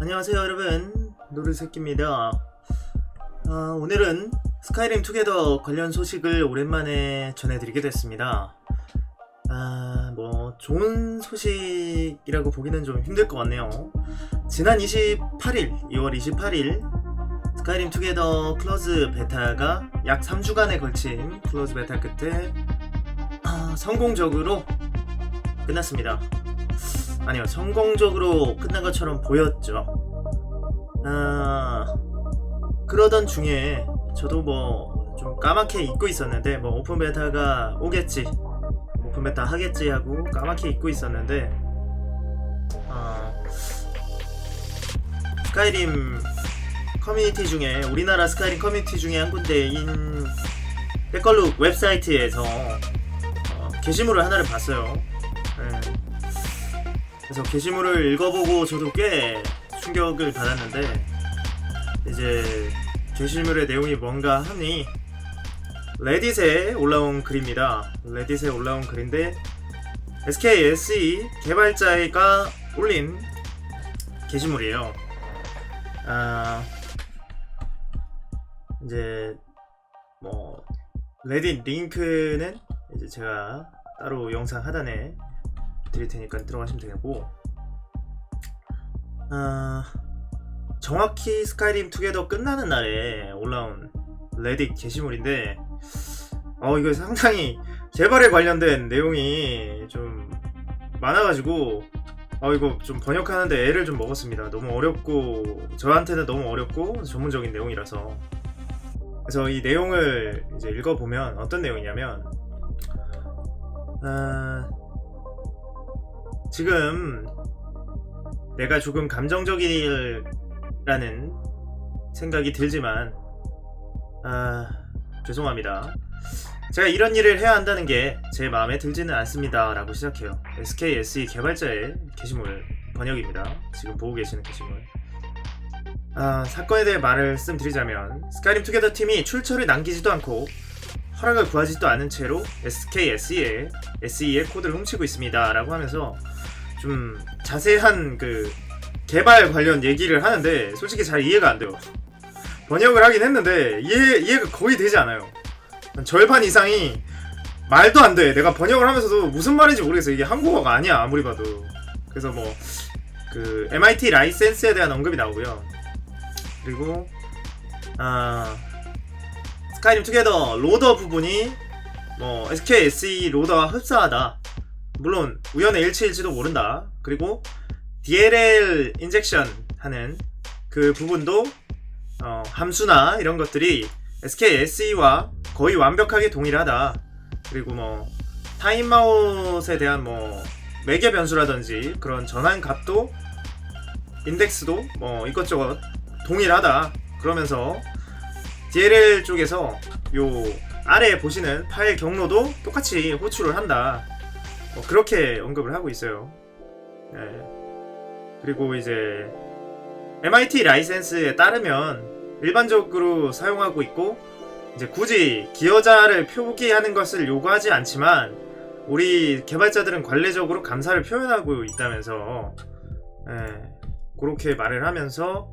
안녕하세요 여러분. 노르새끼입니다. 어, 오늘은 스카이림 투게더 관련 소식을 오랜만에 전해드리게 됐습니다. 아, 뭐 좋은 소식이라고 보기는 좀 힘들 것 같네요. 지난 28일 2월 28일 스카이림 투게더 클로즈 베타가 약 3주간에 걸친 클로즈 베타 끝에 아, 성공적으로 끝났습니다 아니요, 성공적으로 끝난 것처럼 보였죠. 아, 그러던 중에 저도 뭐 좀 까맣게 잊고 있었는데, 뭐 오픈 베타가 오겠지, 오픈 베타 하겠지 하고 까맣게 잊고 있었는데, 아, 스카이림 커뮤니티 중에 우리나라 스카이림 커뮤니티 중에 한 군데인 백걸룩 웹사이트에서 어, 게시물을 하나를 봤어요. 네. 그래서 게시물을 읽어보고 저도 꽤 충격을 받았는데 이제 게시물의 내용이 뭔가 하니 레딧에 올라온 글입니다. 레딧에 올라온 글인데 SKSE 개발자가 올린 게시물이에요. 아 이제 뭐 레딧 링크는 이제 제가 따로 영상 하단에 드릴 테니까 들어가시면 되고. 아 정확히 스카이림 투게더 끝나는 날에 올라온 레딧 게시물인데 어 이거 상당히 개발에 관련된 내용이 좀 많아가지고 어 이거 좀 번역하는데 애를 좀 먹었습니다. 너무 어렵고 저한테는 너무 어렵고 전문적인 내용이라서. 그래서 이 내용을 이제 읽어보면 어떤 내용이냐면 아 지금 내가 조금 감정적이라는 생각이 들지만 아 죄송합니다. 제가 이런 일을 해야 한다는 게 제 마음에 들지는 않습니다. 라고 시작해요. SKSE 개발자의 게시물 번역입니다. 지금 보고 계시는 게시물. 아, 사건에 대해 말씀드리자면 스카이림 투게더 팀이 출처를 남기지도 않고 허락을 구하지도 않은 채로 SKSE의 SE의 코드를 훔치고 있습니다. 라고 하면서 좀 자세한 그 개발 관련 얘기를 하는데 솔직히 잘 이해가 안 돼요. 번역을 하긴 했는데 이해, 이해가 거의 되지 않아요. 한 절반 이상이 말도 안 돼. 내가 번역을 하면서도 무슨 말인지 모르겠어. 이게 한국어가 아니야 아무리 봐도. 그래서 뭐 그 MIT 라이센스에 대한 언급이 나오고요. 그리고 아 스카이림 투게더 로더 부분이 뭐 SKSE 로더와 흡사하다. 물론 우연의 일치일지도 모른다. 그리고 DLL 인젝션 하는 그 부분도 어, 함수나 이런 것들이 SKSE와 거의 완벽하게 동일하다. 그리고 뭐 타임아웃에 대한 뭐 매개 변수라든지 그런 전환 값도 인덱스도 뭐 이것저것 동일하다. 그러면서 DLL 쪽에서 요 아래에 보시는 파일 경로도 똑같이 호출을 한다. 뭐 그렇게 언급을 하고 있어요. 네. 그리고 이제 MIT 라이센스에 따르면 일반적으로 사용하고 있고 이제 굳이 기여자를 표기하는 것을 요구하지 않지만 우리 개발자들은 관례적으로 감사를 표현하고 있다면서 예, 그렇게 말을 하면서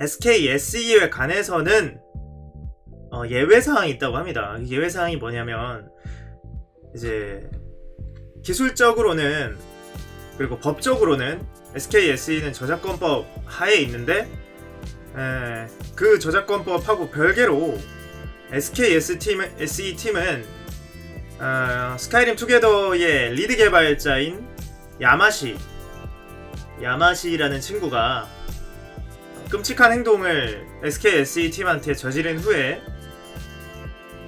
SKSE에 관해서는 어, 예외 사항이 있다고 합니다. 예외 사항이 뭐냐면 이제 기술적으로는 그리고 법적으로는 SKSE는 저작권법 하에 있는데 에, 그 저작권법하고 별개로 팀, SE 팀은 어, 스카이림 투게더의 리드 개발자인 야마시 야마시라는 친구가 끔찍한 행동을 SKSE 팀한테 저지른 후에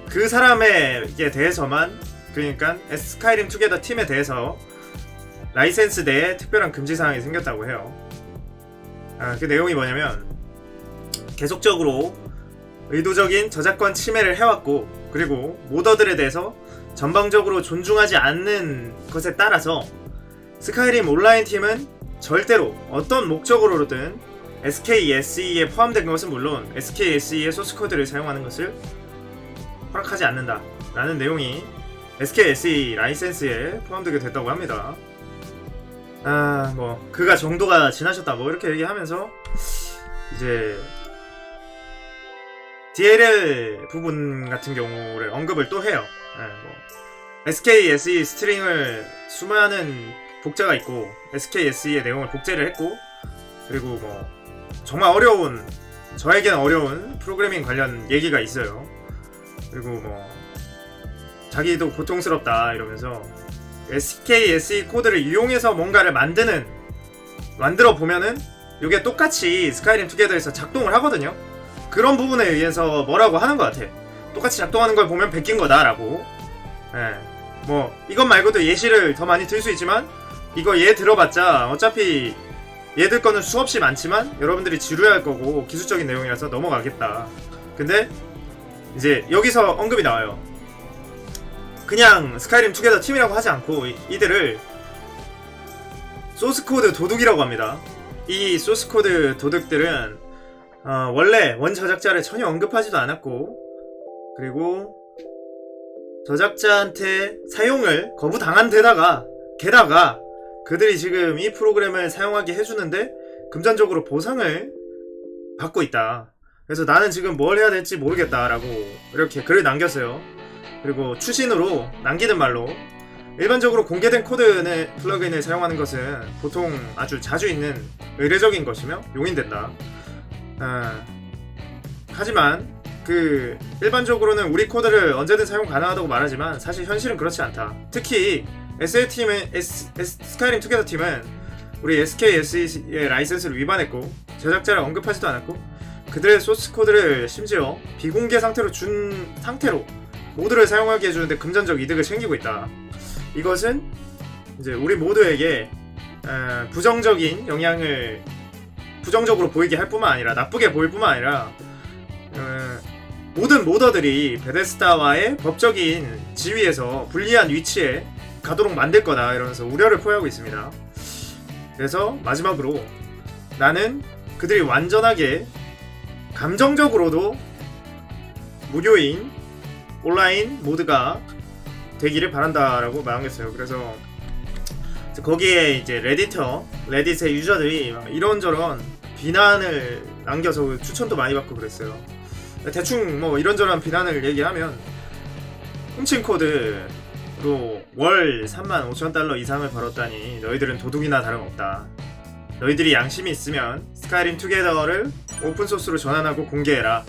그 사람에게 대해서만 그러니까 스카이림 투게더 팀에 대해서 라이센스 내에 특별한 금지 사항이 생겼다고 해요. 아, 그 내용이 뭐냐면 계속적으로 의도적인 저작권 침해를 해왔고 그리고 모더들에 대해서 전방적으로 존중하지 않는 것에 따라서 스카이림 온라인 팀은 절대로 어떤 목적으로든 SKSE에 포함된 것은 물론 SKSE의 소스 코드를 사용하는 것을 허락하지 않는다 라는 내용이 SKSE 라이센스에 포함되게 됐다고 합니다. 아, 뭐 그가 정도가 지나셨다 뭐 이렇게 얘기하면서 이제 DLL 부분 같은 경우를 언급을 또 해요. 예, 뭐 SK SE 스트링을 수많은 복제가 있고 SK SE의 내용을 복제를 했고 그리고 뭐 정말 어려운 저에게는 어려운 프로그래밍 관련 얘기가 있어요. 그리고 뭐 자기도 고통스럽다 이러면서 SK SE 코드를 이용해서 뭔가를 만드는 만들어 보면은 이게 똑같이 스카이림 투게더에서 작동을 하거든요. 그런 부분에 의해서 뭐라고 하는 것 같아. 똑같이 작동하는 걸 보면 베낀 거다라고. 예. 뭐 이것 말고도 예시를 더 많이 들 수 있지만 이거 얘 들어봤자 어차피 얘들 거는 수없이 많지만 여러분들이 지루해할 거고 기술적인 내용이라서 넘어가겠다. 근데 이제 여기서 언급이 나와요. 그냥 스카이림 투게더 팀이라고 하지 않고 이- 이들을 소스코드 도둑이라고 합니다. 이 소스코드 도둑들은 어, 원래 원 저작자를 전혀 언급하지도 않았고 그리고 저작자한테 사용을 거부당한 데다가 게다가 그들이 지금 이 프로그램을 사용하게 해주는데 금전적으로 보상을 받고 있다. 그래서 나는 지금 뭘 해야 될지 모르겠다라고 이렇게 글을 남겼어요. 그리고 추신으로 남기는 말로 일반적으로 공개된 코드의 플러그인을 사용하는 것은 보통 아주 자주 있는 의례적인 것이며 용인된다. 아, 하지만 그 일반적으로는 우리 코드를 언제든 사용 가능하다고 말하지만 사실 현실은 그렇지 않다. 특히 SL 팀은 S, S, 스카이림 투게더 팀은 우리 SK SE의 라이센스를 위반했고 제작자를 언급하지도 않았고 그들의 소스 코드를 심지어 비공개 상태로 준 상태로 모두를 사용하게 해주는데 금전적 이득을 챙기고 있다. 이것은 이제 우리 모두에게 어, 부정적인 영향을 부정적으로 보이게 할 뿐만 아니라 나쁘게 보일 뿐만 아니라 어, 모든 모더들이 베데스다와의 법적인 지위에서 불리한 위치에 가도록 만들 거다 이러면서 우려를 표하고 있습니다. 그래서 마지막으로 나는 그들이 완전하게 감정적으로도 무료인 온라인 모드가 되기를 바란다라고 말하겠어요. 그래서 거기에 이제 레디터, 레딧의 유저들이 막 이런저런 비난을 남겨서 추천도 많이 받고 그랬어요. 대충 뭐 이런저런 비난을 얘기하면 훔친 코드 로 월 3만 5천 달러 이상을 벌었다니 너희들은 도둑이나 다름없다. 너희들이 양심이 있으면 스카이림 투게더를 오픈소스로 전환하고 공개해라.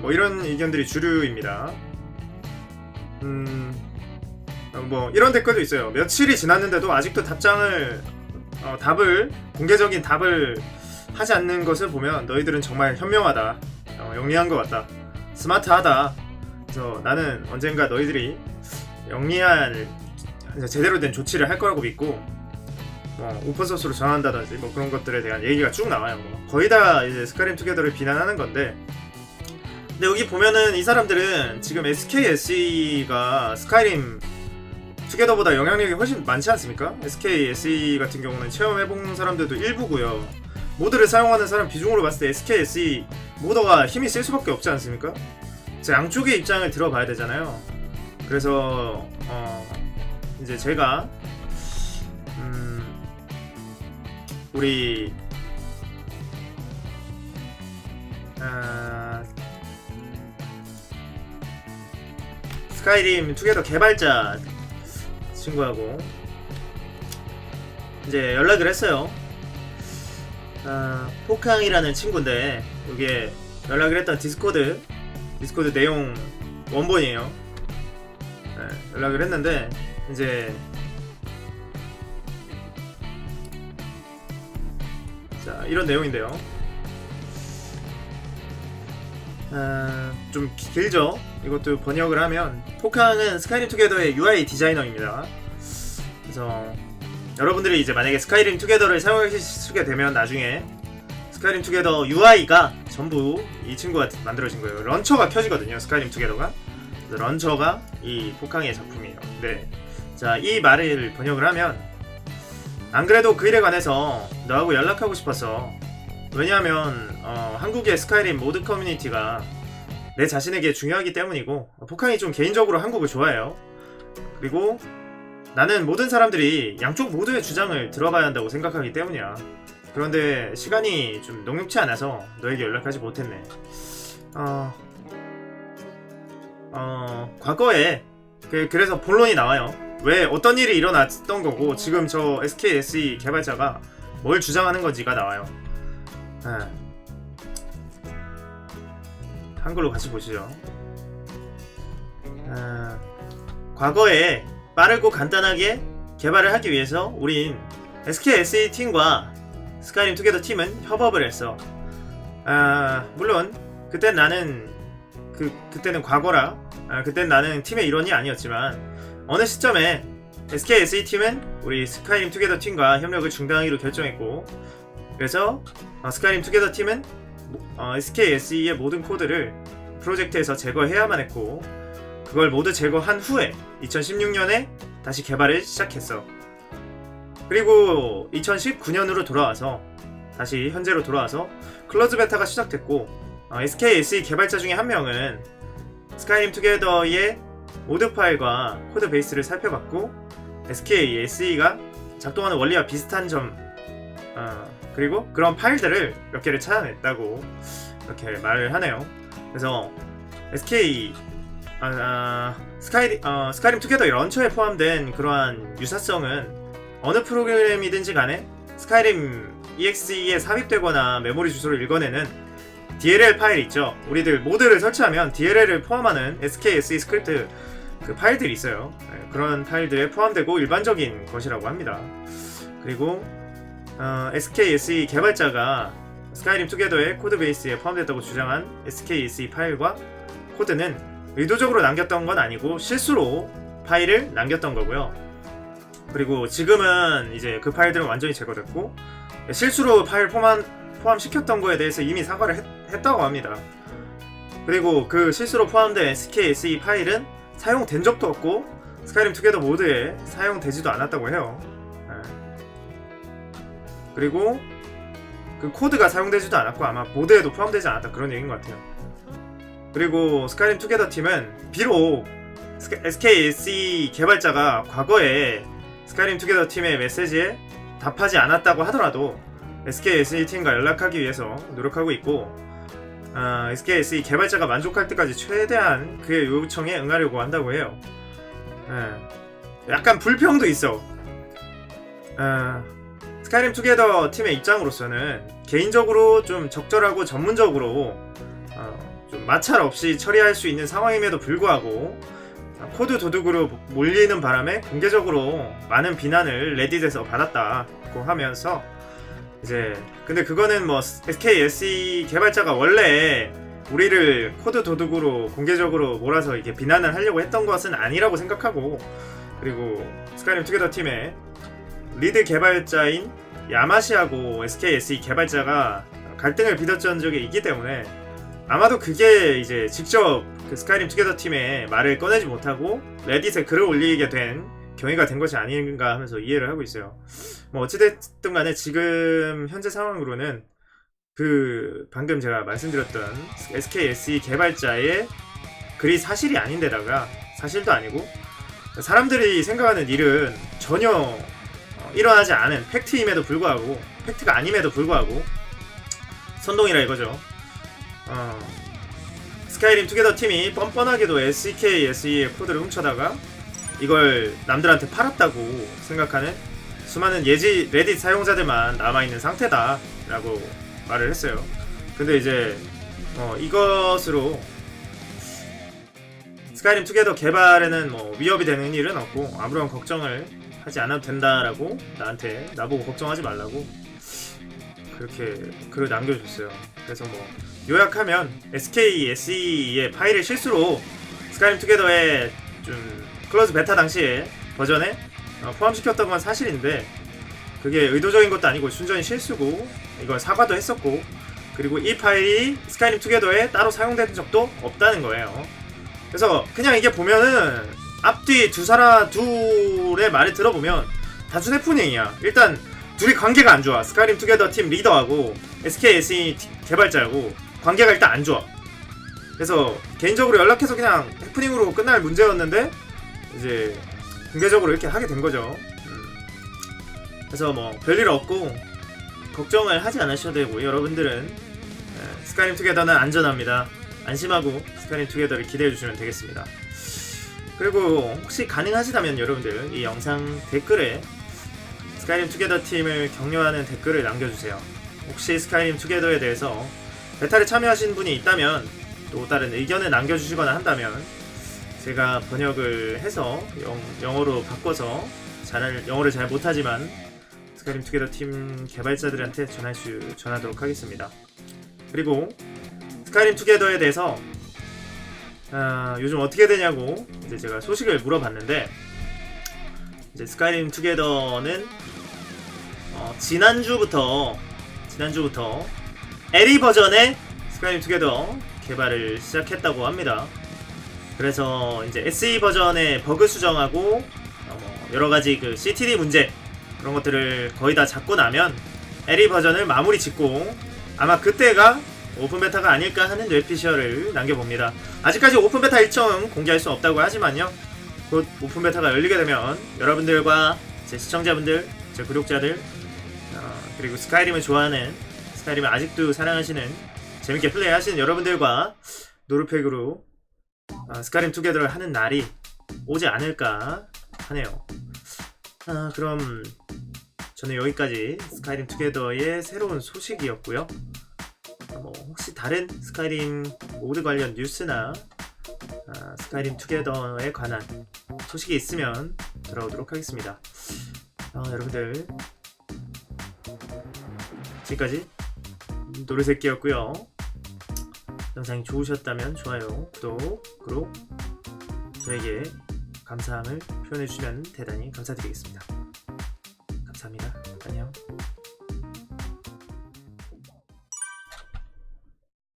뭐 이런 의견들이 주류입니다. 음, 어, 뭐 이런 댓글도 있어요. 며칠이 지났는데도 아직도 답장을 어, 답을 공개적인 답을 하지 않는 것을 보면 너희들은 정말 현명하다. 어, 영리한 것 같다. 스마트하다. 그래서 나는 언젠가 너희들이 영리한 제대로 된 조치를 할 거라고 믿고 뭐 오픈 소스로 전환한다든지 뭐 그런 것들에 대한 얘기가 쭉 나와요. 뭐 거의 다 이제 스카림 투게더를 비난하는 건데 근데 여기 보면은 이 사람들은 지금 SK SE가 스카이림 투게더보다 영향력이 훨씬 많지 않습니까? SK SE 같은 경우는 체험해본 사람들도 일부고요. 모드를 사용하는 사람 비중으로 봤을 때 SK SE 모더가 힘이 쓸 수밖에 없지 않습니까? 양쪽의 입장을 들어봐야 되잖아요. 그래서 어 이제 제가 음 우리 아 스카이림 투게더 개발자 친구하고 이제 연락을 했어요. 아, 포캉이라는 친구인데 이게 연락을 했던 디스코드 디스코드 내용 원본이에요. 네, 연락을 했는데 이제 자 이런 내용인데요. 아, 좀 기- 길죠. 이것도 번역을 하면 포캉은 스카이림 투게더의 UI 디자이너입니다. 그래서 여러분들이 이제 만약에 스카이림 투게더를 사용하시게 되면 나중에 스카이림 투게더 UI가 전부 이 친구가 만들어진 거예요. 런처가 켜지거든요. 스카이림 투게더가. 그래서 런처가 이 포캉의 작품이에요. 네. 자, 이 말을 번역을 하면 안 그래도 그 일에 관해서 너하고 연락하고 싶었어. 왜냐하면 어, 한국의 스카이림 모드 커뮤니티가 내 자신에게 중요하기 때문이고 포캉이 좀 개인적으로 한국을 좋아해요. 그리고 나는 모든 사람들이 양쪽 모두의 주장을 들어봐야 한다고 생각하기 때문이야. 그런데 시간이 좀 녹록치 않아서 너에게 연락하지 못했네. 어, 어, 과거에 그, 그래서 본론이 나와요. 왜 어떤 일이 일어났던 거고 지금 저 SKSE 개발자가 뭘 주장하는 건지가 나와요. 예. 한글로 같이 보시죠. 아, 과거에 빠르고 간단하게 개발을 하기 위해서 우린 SKSE 팀과 스카이림 투게더 팀은 협업을 했어. 아, 물론 그때 나는 그 그때는 과거라. 아, 그땐 나는 팀의 일원이 아니었지만 어느 시점에 SKSE 팀은 우리 스카이림 투게더 팀과 협력을 중단하기로 결정했고 그래서 어, 스카이림 투게더 팀은 어, SKSE의 모든 코드를 프로젝트에서 제거해야만 했고 그걸 모두 제거한 후에 2016년에 다시 개발을 시작했어. 그리고 2019년으로 돌아와서 다시 현재로 돌아와서 클로즈 베타가 시작됐고 어, SKSE 개발자 중에 한 명은 스카이림 투게더의 모드 파일과 코드 베이스를 살펴봤고 SKSE가 작동하는 원리와 비슷한 점 어, 그리고 그런 파일들을 몇 개를 찾아냈다고 이렇게 말을 하네요. 그래서 SK 아, 아, 스카이 어, 스카이림 투게더 런처에 포함된 그러한 유사성은 어느 프로그램이든지 간에 스카이림 EXE에 삽입되거나 메모리 주소를 읽어내는 DLL 파일 있죠. 우리들 모드를 설치하면 DLL을 포함하는 SKSE 스크립트 그 파일들이 있어요. 네, 그런 파일들에 포함되고 일반적인 것이라고 합니다. 그리고 어, SKSE 개발자가 스카이림 투게더의 코드 베이스에 포함됐다고 주장한 SKSE 파일과 코드는 의도적으로 남겼던 건 아니고 실수로 파일을 남겼던 거고요. 그리고 지금은 이제 그 파일들은 완전히 제거됐고 실수로 파일 포함, 포함시켰던 거에 대해서 이미 사과를 했, 다고 합니다. 그리고 그 실수로 포함된 SKSE 파일은 사용된 적도 없고 스카이림 투게더 모드에 사용되지도 않았다고 해요. 네. 그리고 그 코드가 사용되지도 않았고 아마 모드에도 포함되지 않았다 그런 얘기인 것 같아요. 그리고 스카이림 투게더 팀은 비록 SKSE 개발자가 과거에 스카이림 투게더 팀의 메시지에 답하지 않았다고 하더라도 SKSE 팀과 연락하기 위해서 노력하고 있고 어, SKSE 개발자가 만족할 때까지 최대한 그의 요청에 응하려고 한다고 해요. 예. 약간 불평도 있어. 어, 스카이림 투게더 팀의 입장으로서는 개인적으로 좀 적절하고 전문적으로 어, 좀 마찰 없이 처리할 수 있는 상황임에도 불구하고 코드 도둑으로 몰리는 바람에 공개적으로 많은 비난을 레딧에서 받았다고 하면서 이제 근데 그거는 뭐 SKSE 개발자가 원래 우리를 코드 도둑으로 공개적으로 몰아서 이게 비난을 하려고 했던 것은 아니라고 생각하고 그리고 스카이림 투게더 팀의 리드 개발자인 야마시하고 SKSE 개발자가 갈등을 빚었던 적이 있기 때문에 아마도 그게 이제 직접 그 스카이림 투게더 팀의 말을 꺼내지 못하고 레딧에 글을 올리게 된 경위가 된 것이 아닌가 하면서 이해를 하고 있어요. 뭐 어찌됐든 간에 지금 현재 상황으로는 그 방금 제가 말씀드렸던 SKSE 개발자의 글이 사실이 아닌데다가 사실도 아니고 사람들이 생각하는 일은 전혀 어, 일어나지 않은 팩트임에도 불구하고 팩트가 아님에도 불구하고 선동이라 이거죠. 어, 스카이림 투게더 팀이 뻔뻔하게도 SKSE의 코드를 훔쳐다가 이걸 남들한테 팔았다고 생각하는 수많은 예지 레딧 사용자들만 남아있는 상태다라고 말을 했어요. 근데 이제 어, 이것으로 스카이림 투게더 개발에는 뭐 위협이 되는 일은 없고 아무런 걱정을 하지 않아도 된다라고 나한테 나보고 걱정하지 말라고 그렇게 글을 남겨줬어요. 그래서 뭐 요약하면 SK SE의 파일을 실수로 스카이림 투게더에 좀 클로즈 베타 당시에 버전에 어, 포함시켰던 건 사실인데 그게 의도적인 것도 아니고 순전히 실수고 이건 사과도 했었고 그리고 이 파일이 스카이림 투게더에 따로 사용된 적도 없다는 거예요. 그래서 그냥 이게 보면은 앞뒤 두 사람 둘의 말을 들어보면 단순 해프닝이야. 일단 둘이 관계가 안 좋아. 스카이림 투게더 팀 리더하고 SKSE 개발자하고 관계가 일단 안 좋아. 그래서 개인적으로 연락해서 그냥 해프닝으로 끝날 문제였는데 이제 공개적으로 이렇게 하게 된 거죠. 음. 그래서 뭐 별일 없고 걱정을 하지 않으셔도 되고 여러분들은 에, 스카이림 투게더는 안전합니다. 안심하고 스카이림 투게더를 기대해 주시면 되겠습니다. 그리고 혹시 가능하시다면 여러분들 이 영상 댓글에 스카이림 투게더 팀을 격려하는 댓글을 남겨주세요. 혹시 스카이림 투게더에 대해서 베타를 참여하신 분이 있다면 또 다른 의견을 남겨주시거나 한다면 제가 번역을 해서 영, 영어로 바꿔서 잘 영어를 잘 못하지만 스카이림 투게더 팀 개발자들한테 전할 수 전하도록 하겠습니다. 그리고 스카이림 투게더에 대해서 아, 요즘 어떻게 되냐고 이제 제가 소식을 물어봤는데 이제 스카이림 투게더는 어, 지난주부터 지난주부터 에리 버전의 스카이림 투게더 개발을 시작했다고 합니다. 그래서 이제 SE 버전의 버그 수정하고 어, 뭐 여러 가지 그 CTD 문제 그런 것들을 거의 다 잡고 나면 에리 버전을 마무리 짓고 아마 그때가 오픈 베타가 아닐까 하는 뇌피셜을 남겨봅니다. 아직까지 오픈 베타 일정 공개할 수 없다고 하지만요. 곧 오픈 베타가 열리게 되면 여러분들과 제 시청자분들, 제 구독자들, 어, 그리고 스카이림을 좋아하는 스카이림을 아직도 사랑하시는 재밌게 플레이하시는 여러분들과 노르팩으로 어, 스카이림 투게더를 하는 날이 오지 않을까 하네요. 아, 그럼 저는 여기까지 스카이림 투게더의 새로운 소식이었고요. 어, 뭐 혹시 다른 스카이림 모드 관련 뉴스나 아, 스카이림 투게더에 관한 소식이 있으면 돌아오도록 하겠습니다. 아, 여러분들 지금까지 노르새끼였고요. 영상이 좋으셨다면 좋아요, 구독, 그리고 저에게 감사함을 표현해 주시면 대단히 감사드리겠습니다. 감사합니다.